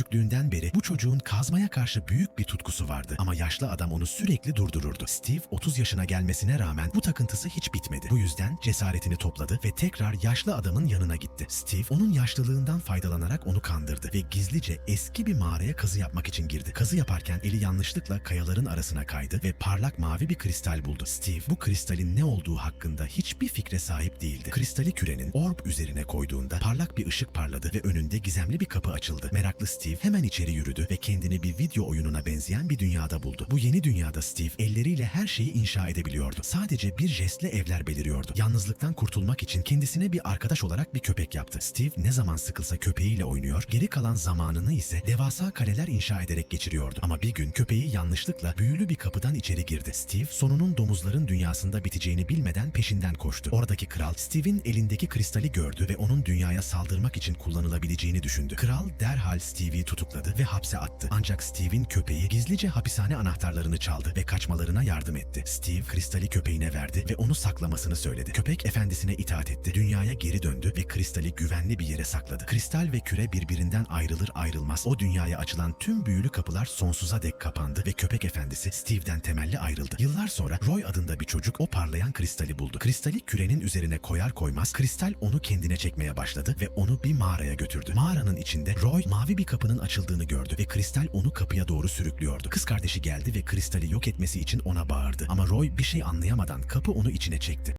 Küçüklüğünden beri bu çocuğun kazmaya karşı büyük bir tutkusu vardı ama yaşlı adam onu sürekli durdururdu. Steve 30 yaşına gelmesine rağmen bu takıntısı hiç bitmedi. Bu yüzden cesaretini topladı ve tekrar yaşlı adamın yanına gitti. Steve onun yaşlılığından faydalanarak onu kandırdı ve gizlice eski bir mağaraya kazı yapmak için girdi. Kazı yaparken eli yanlışlıkla kayaların arasına kaydı ve parlak mavi bir kristal buldu. Steve bu kristalin ne olduğu hakkında hiçbir fikre sahip değildi. Kristali kürenin orb üzerine koyduğunda parlak bir ışık parladı ve önünde gizemli bir kapı açıldı. Meraklı Steve hemen içeri yürüdü ve kendini bir video oyununa benzeyen bir dünyada buldu. Bu yeni dünyada Steve elleriyle her şeyi inşa edebiliyordu. Sadece bir jestle evler beliriyordu. Yalnızlıktan kurtulmak için kendisine bir arkadaş olarak bir köpek yaptı. Steve ne zaman sıkılsa köpeğiyle oynuyor, geri kalan zamanını ise devasa kaleler inşa ederek geçiriyordu. Ama bir gün köpeği yanlışlıkla büyülü bir kapıdan içeri girdi. Steve sonunun domuzların dünyasında biteceğini bilmeden peşinden koştu. Oradaki kral Steve'in elindeki kristali gördü ve onun dünyaya saldırmak için kullanılabileceğini düşündü. Kral derhal Steve'i tutukladı ve hapse attı. Ancak Steve'in köpeği gizlice hapishane anahtarlarını çaldı ve kaçmalarına yardım etti. Steve kristali köpeğine verdi ve onu saklamasını söyledi. Köpek efendisine itaat etti. Dünyaya geri döndü ve kristali güvenli bir yere sakladı. Kristal ve küre birbirinden ayrılır ayrılmaz o dünyaya açılan tüm büyülü kapılar sonsuza dek kapandı ve köpek efendisi Steve'den temelli ayrıldı. Yıllar sonra Roy adında bir çocuk o parlayan kristali buldu. Kristali kürenin üzerine koyar koymaz kristal onu kendine çekmeye başladı ve onu bir mağaraya götürdü. Mağaranın içinde Roy mavi bir kapının açıldığını gördü ve kristal onu kapıya doğru sürüklüyordu. Kız kardeşi geldi ve kristali yok etmesi için ona bağırdı. Ama Roy bir şey anlayamadan kapı onu içine çekti.